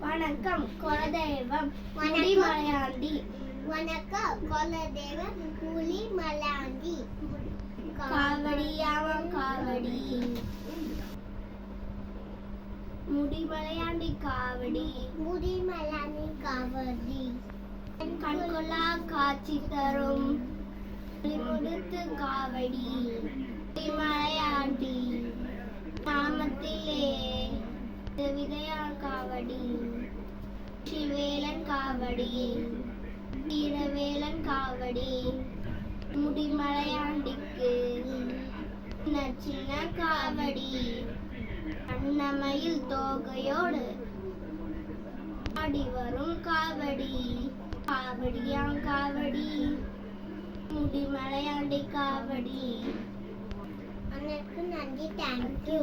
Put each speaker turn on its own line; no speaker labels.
வணக்கம் குலதெய்வம் முடி மலையாண்டி
வணக்கம் குலதெய்வ புலி மலாண்டி
காவடியாவம் காவடி. முடி மலையாண்டி காவடி.
முடி மலாண்டி காவடி
கண்கொள்ளா காட்சி தரும். முடித்து காவடி. முடி விதையா காவடி ஸ்ரீவேலன் காவடி வீரவேலன் காவடி முடிமலையாண்டிக்கு சின்ன சின்ன காவடி அன்னமயில் தோகையோடு ஆடி வரும் காவடி காவடியாம் காவடி முடிமலையாண்டி காவடி
அனைவருக்கும் நன்றி தேங்க்யூ